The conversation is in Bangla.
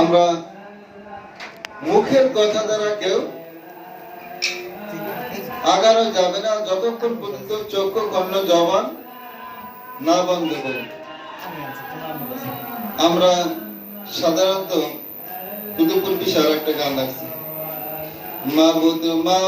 আমরা মুখের কথা দ্বারা কেউ আগানো যাবে না, যতক্ষণ পর্যন্ত চক্ষু কর্ণ জবান না বন্ধ করে। আমরা সাধারণত কুতুবপুর বিশাল একটা গান লাগছে মাবুদ মা